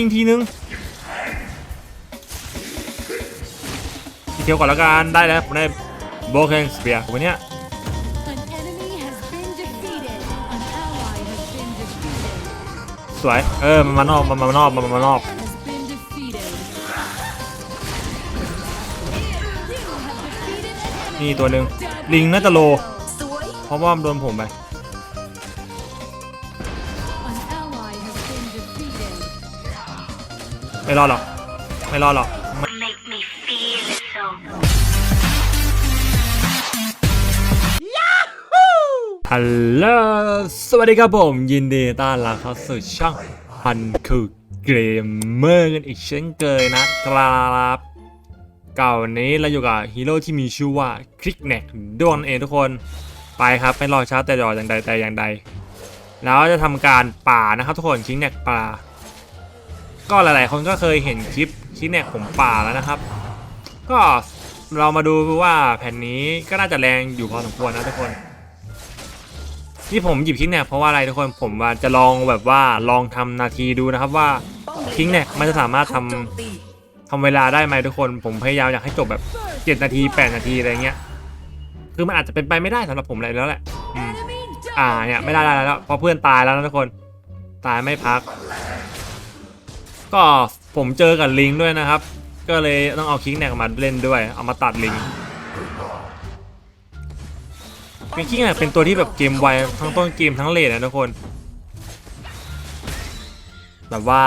ยิงทีนึงทีเดียวก่อนละกันได้แล้วผมได้โบเคนสเปียร์วันเนี้ย An enemy has been defeated. An ally has been defeated. สวย เออ มันมานอก มันมานอก มันมานอก Has been defeated. You have defeated an นี่ตัวหนึ่งลิงน่าจะโลสวยเพราะว่ามันโดนผมไป ไม่รอดหรอก ไม่รอดหรอก make me feel so ฮัลโหล สวัสดีครับผม ยินดีต้อนรับเข้าสู่ช่องพันคือเกมเมอร์กันอีกเช่นเคยนะครับเก่าวันนี้เราอยู่กับฮีโร่ที่มีชื่อว่าคลิกเน็กดวนเองทุกคน ไปครับไม่รอช้าแต่รออย่างใดแต่อย่างใด แล้วจะทำการป่านะครับทุกคนคลิกเน็กป่า ก็หลาย ๆ คนก็เคยเห็นคลิปคลิกเน็กผมป่าแล้วนะครับ ก็เรามาดูว่าแผ่นนี้ก็น่าจะแรงอยู่พอสมควรนะทุกคน ที่ผมหยิบคิงแนกเพราะว่าอะไรทุกคนผมว่าจะลองแบบว่าลองทำนาทีดูนะครับว่าคิงแนกมันจะสามารถทำถูกโจมตีทำเวลาได้ไหมทุกคน ผมพยายามอยากให้จบแบบ 7 นาที 8 นาทีอะไรเงี้ยคือมันอาจจะเป็นไปไม่ได้สำหรับผมเลยแล้วแหละอ่าเนี่ยไม่ได้แล้วเพราะเพื่อนตายแล้วนะทุกคน ตายไม่พัก ก็ผมเจอกับลิงด้วยนะครับ ก็เลยต้องเอาคิงแนกมาเล่นด้วย เอามาตัดลิงเป็นคิงแนกเป็นตัวที่แบบเกมไวทั้งต้นเกมทั้งเลนนะทุกคน แบบว่า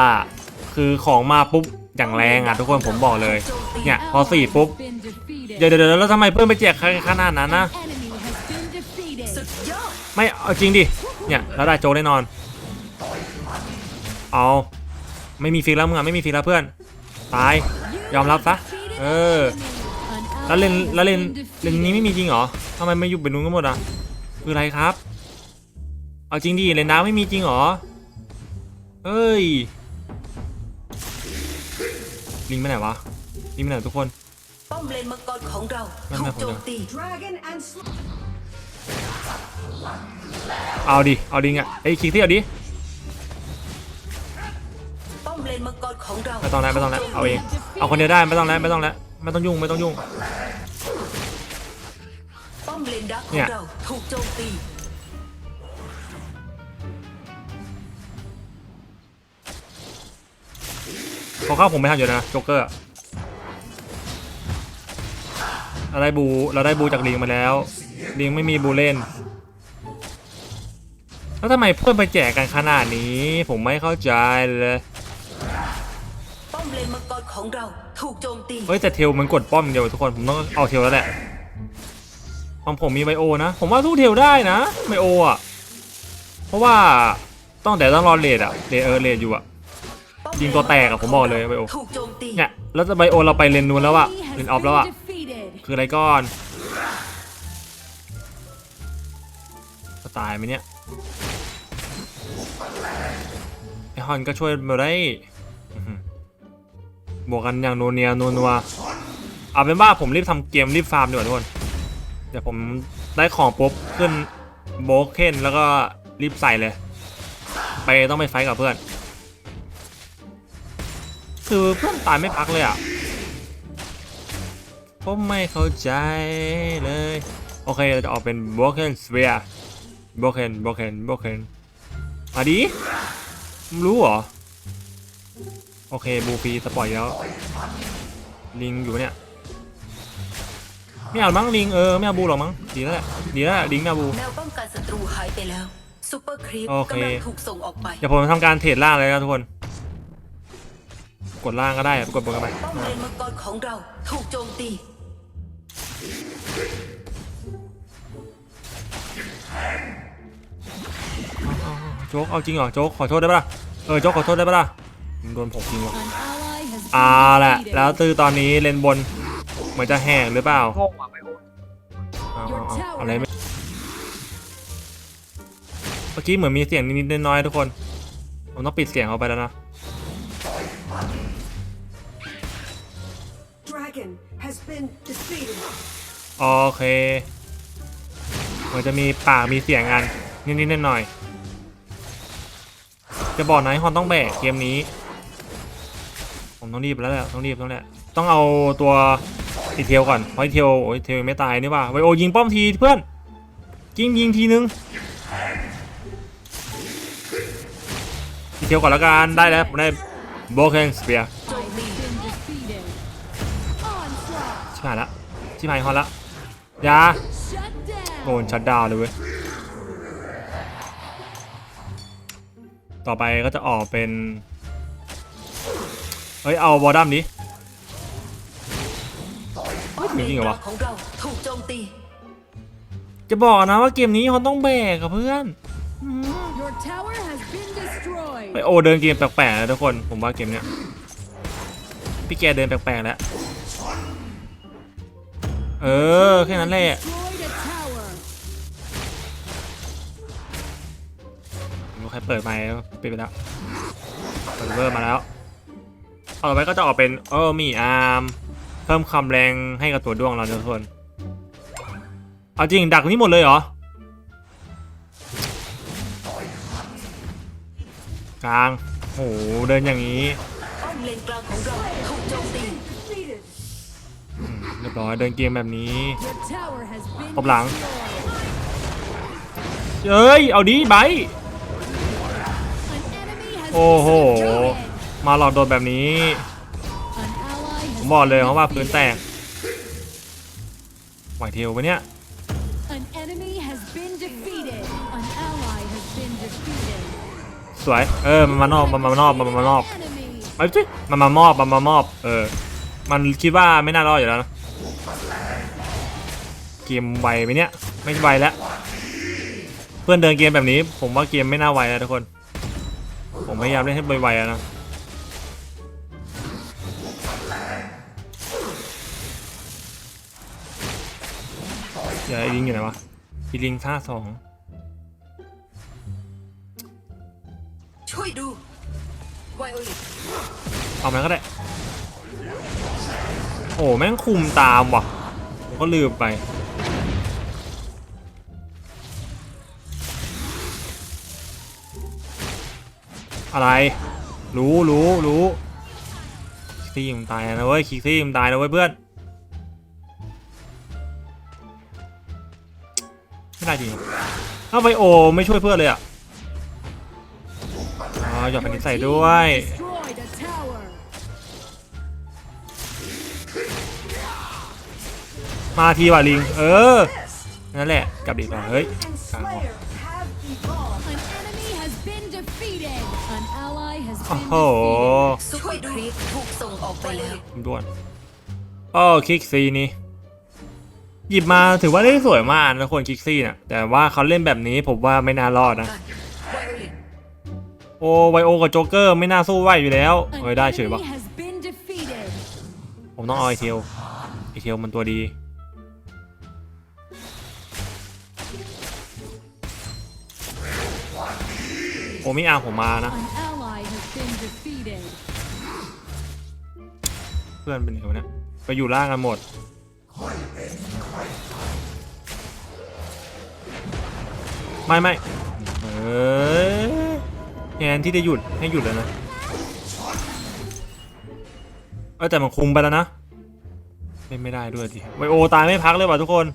คือของมาปุ๊บอย่างแรงอะทุกคนผมบอกเลย เนี่ยพอสี่ปุ๊บ เดี๋ยวเดี๋ยวแล้วทำไมเพื่อนไปแจกขนาดนั้นนะ ไม่เอาจริงดิ เนี่ยแล้วได้โจแน่นอน เอา ไม่มีฟิกแล้วมึงอะไม่มีฟิกแล้วเพื่อน ตาย ยอมรับซะ เออ แล้วเลนแล้วเลนเลนนี้ไม่มีจริงเหรอทำไมไม่ยู่เป็นนู้นกันหมดอะคืออะไรครับ เอาจริงดิเลนน้ำไม่มีจริงเหรอเฮ้ย ลิงไปไหนวะ ลิงไปไหนทุกคนป้อมเลนมังกรของเราถูกโจมตีเอาดิ เอาดิงอะไอ้คิกที่เอาดิ มเลนมังกรของเราไม่ต้องแล้วไม่ต้องแล้วเอาเองเอาคนเดียวได้ไม่ต้องแล้วไม่ต้องแล้วไม่ต้องยุ่งไม่ต้องยุ่ง ป้อมเลนดักขเนี่องย เราถูกโจมตีเขาเข้าผมไม่ทันอยู่นะโจ๊กเกอร์อะเราได้บูเราได้บูจากลิงมาแล้วลิงไม่มีบูเล่น แล้วทำไมเพื่อนไปแจกกันขนาดนี้ ผมไม่เข้าใจเลยป้อมเล นมังกรของเราถูกโจมตี เฮ้ยแต่เทลมันกดป้อมเดียวทุกคนผมต้องเอาเทลแล้วแหละของผมมีไบโอนะ ผมว่าสู้เทลได้นะไบโออะ เพราะว่าต้องแต่ต้องรอเลดอะเลดเออเลดอยู่อะยิงตัวแตกอะผมบอกเลยไบโอถูกโจมตีเนี่ยแล้วจะไบโอเราไปเลนนู้นแล้วอะเลนออฟแล้ว been อะคืออะไรก่อนจะตายไหมเนี่ยไอฮอนก็ช่วยมาได้ บวกกันอย่างโนเนียโนนัวเอาเป็นว่าผมรีบทำเกมรีบฟาร์มดีกว่าทุกคนเดี๋ยวผมได้ของปุ๊บขึ้นโบกเคนแล้วก็รีบใส่เลย ไปต้องไปไฟกับเพื่อน คือเพื่อนตายไม่พักเลยอะผมไม่เข้าใจเลย โอเคเราจะออกเป็น broken sphere broken broken broken มาดิมึงรู้เหรอ โอเคบูฟีสปอยแล้ว ลิงอยู่ปะเนี่ยไม่เอามั้งลิงเออไม่เอาบูหรอกมั้งดีแล้วแหละดีแล้วแหละลิงไม่เอาบูแนวป้องกันศัตรูหายไปแล้วซูเปอร์ครีปโอเคกำลังถูกส่งออกไปเดี๋ยวผมทำการเทรดล่างเลยนะทุกคน กดล่างก็ได้กดบนกันไปป้อมเลนมังกรของเราถูกโจมตีโจ๊กเอาจริงเหรอโจ๊กขอโทษได้ปะล่ะเออโจ๊กขอโทษได้ปะล่ะ มึงโดนผมจริงว่ะ An ally has อ่า been แหละ defeated. แล้วตือตอนนี้เลนบนเหมือนจะแหกหรือเปล่าโง่อะไม่โอ้เอา Your เอาเอา tower อะไรไม่เมื่อกี้เหมือนมีเสียงนิดๆน้อยๆทุกคน ผมต้องปิดเสียงเขาไปแล้วนะ Dragon has been defeated. โอเคเหมือนจะมีปากมีเสียงกันนิดๆหน่อยๆจะบอกนะให้ฮอนต้องแบกเกมนี้ ผมต้องรีบแล้วแหละต้องรีบต้องแหละต้องเอาตัวอีเทลก่อนเพราะอีเทลโอ้ยเทลยังไม่ตายนี่ว่าไวโอยิงป้อมทีเพื่อนยิงยิงทีนึงอีเทลก่อนละกันได้แล้วผมได้โบเคนสเปียโจมตี Been defeated. Onslaught. ชิบหายละชิบหายฮอนละยาโดนชัดดาวเลยเว้ยต่อไปก็จะออกเป็น ฮ้ยเอาบอดัมดิป้อมเลจรินงเหรอกวะลางของเราถูกโจมตีจะบอกนะว่าเกมนี้ฮอนต้องแบกกับเพื่อน Your tower has been ไป destroyed. โอเดินเกมแปลกๆนะทุกคนผมว่าเกมเนี้ยพี่แกเดินแปลกๆแล้วเออแค่นั้นแหละ Destroyed a tower. ไม่รู้ใครเปิดไมค์ปิดไปแล้วเปิดเวอร์มาแล้วเอา ต่อไปก็จะออกเป็นเออมีอาร์มเพิ่มความแรงให้กับตัวด้วงเราทุกคนเอาจริงดักนี้หมดเลยเหรอกลางโหเดินอย่างนี้เลนกลางของเราถูกโจมตี Defeated. เรียบร้อยเดินเกมแบบนี้ตบหลังเอ้ย เอาดีไบโอ้โห มาหลอกโดนแบบนี้ An ally ผ has มบอกเลย been เพราะว่าพื้นแตก defeated. ไหวเทลปะเนี่ย An enemy has been defeated. An ally has been defeated. สวย เออ มันมานอก มันมานอก มันมานอก Enemy. ไปสิมันมามอบ มันมามอบ เออ มันคิดว่าไม่น่ารอดอยู่แล้วนะเกมไวไหมเนี่ย ไม่ไวแล้ว เพื่อนเดินเกมแบบนี้ ผมว่าเกมไม่น่าไวแล้วทุกคน ผมพยายามเล่นให้ไวๆแล้วนะ เดี๋ยวไอ้ลิงอยู่ไหนวะไอีลิงท่าสองช่วยดูไวโอลิตเอามันก็ได้ โอ้แม่งคุมตามว่ะผมก็ลืมไป อะไร รู้รู้รู้คิกซี่มันตายนะเว้ยคิกซี่มันตายนะเว้ยเพื่อน ไม่ได้จริงถ้าไวโอไม่ช่วยเพื่อนเลยอะอ๋อหยอดแผ่นดินใส่ด้วย Destroyed a tower. มาทีว่ะลิง เออ นั่นแหละ กลับดีกว่าเฮ้ย And กลางว่ะ Slayer have evolved. An enemy has been defeated. An ally has โอ้ been โห defeated. ซูเปอร์ครีปถูกส่งออกไปแล้วด่วนโอ้คิกซี่นี่ หยิบมาถือว่าได้สวยมากนะคนคิกซี่น่ะแต่ว่าเขาเล่นแบบนี้ผมว่าไม่น่ารอดนะ โอ้ไวโอกับโจ๊กเกอร์ไม่น่าสู้ไหวอยู่แล้วเฮ้ยได้เฉยปะผมต้องเอาไอเทลไอเทลมันตัวดีโอมีอาร์ผมมานะ เพื่อนเป็นไงวะเนี่ยไปอยู่ล่างกันหมด ไม่ไม่เอ้ยแทนที่จะหยุดให้หยุดแล้วนะเออแต่มันคุมไปแล้วนะเล่นไม่ได้ด้วยดิไวโอตายไม่พักเลยว่ะทุกคน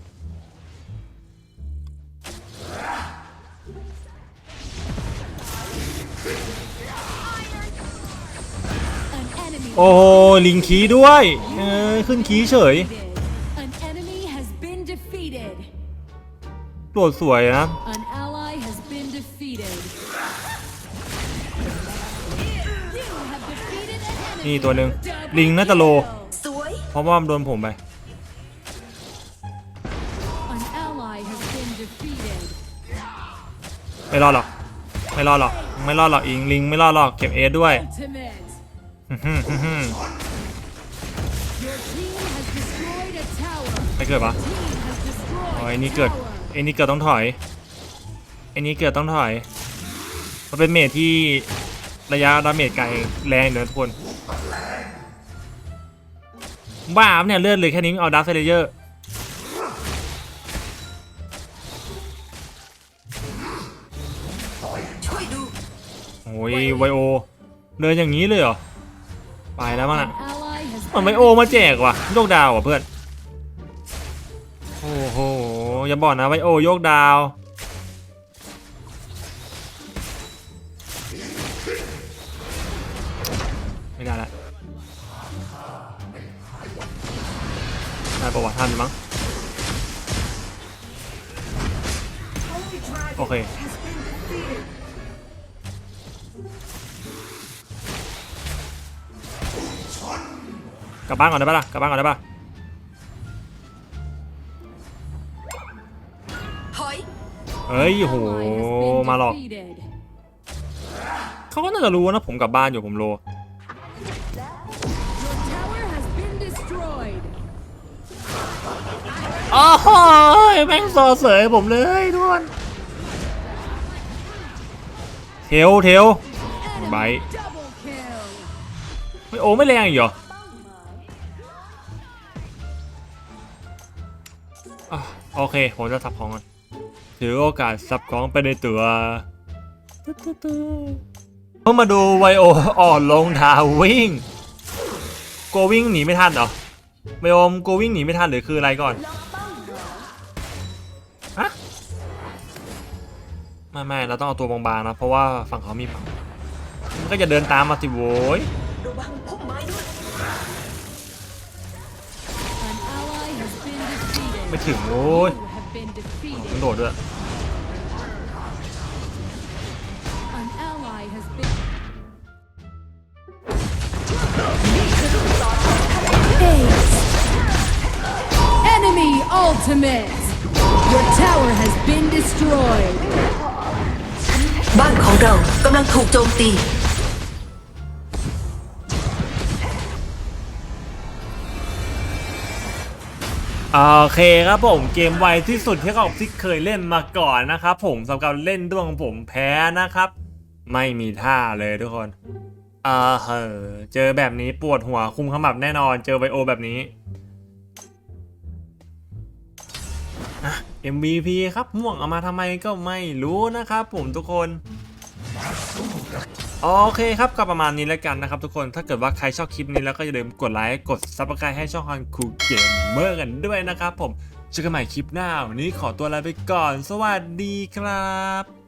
An enemy โอ้โหลิงคีด้วยเออขึ้นคีเฉย defeated. An enemy has been defeated. โดดสวยนะ นี่ตัวหนึ่งลิงน่าจะโล เพราะว่ามันโดนผมไป ไม่รอดหรอก ไม่รอดหรอก ไม่รอดหรอกอิงลิงไม่รอดหรอกเก็บเอสด้วย Ultimate. อื้อหืออื้อหือ Your team has destroyed a tower. ไม่เกิดปะโอ้ย a ไอ้นี่เกิดไอ้นี่เกิดต้องถอยไอ้นี่เกิดต้องถอยมันเป็นเมทที่ระยะดาเมจไกลแรงเดี๋ยวทุกคน บ้าปะเนี่ยเลือดเลยแค่นี้เอาดับเซเลเยอร์ช่วยดูโอ้ยไวโอ เดินอย่างนี้เลยเหรอ ไปไปแล้วมั้ง An น่ะ ally has มัน been ไม่โอมาแจกว่ะโยกดาวว่ะเพื่อน โอ้โห อย่าบอกนะไวโอโยกดาว ประวัติท่านมั้ง Holy Dragon Okay. has been defeated. กลับบ้านก่อนได้ปะล่ะกลับบ้านก่อนได้ปะถอยเฮ้ยโห ally has been มาหรอก defeated. เขาก็น่าจะรู้นะผมกลับบ้านอยู่ผมโล โอ้โหแม่งซอเสยผมเลยทุกคนเทลเทล Enemy Bye. double kill. ไม่โอ้ไม่แรงอีกเหรอโอเค ผมจะสับของก่อนถือโอกาสสับของไปในตัวเพิ่งมาดูไวโออ่อนลงทาวิ่งโกวิ่งหนีไม่ทันเหรอไวโอมโกวิ่งหนีไม่ทันหรือคืออะไรก่อน ไม่ไม่เราต้องเอาตัวบางๆนะเพราะว่าฝั่งเขามีเผามันก็จะเดินตามมาสิโว้ยไม่ถึงโว้ยมันโดดด้วยอ l t i m a t e Your tower has been destroyed. บ้านของเรากำลังถูกโจมตี โอเคครับผมเกมไวที่สุดที่เราที่เคยเล่นมาก่อนนะครับผมสำหรับเล่นดวงผมแพ้นะครับ ไม่มีท่าเลยทุกคนอ่าเฮ้อเจอแบบนี้ปวดหัวคุมขมับแน่นอน เจอไวโอแบบนี้ MVP ครับม่วงเอามาทำไมก็ไม่รู้นะครับผมทุกคนโอเคครับก็ประมาณนี้แล้วกันนะครับทุกคนถ้าเกิดว่าใครชอบคลิปนี้แล้วก็อย่าลืมกดไลค์กดซับสไครต์ให้ช่องฮันคูเกมเมอร์กันด้วยนะครับผมเจอกันใหม่คลิปหน้า วันนี้ขอตัวลาไปก่อน สวัสดีครับ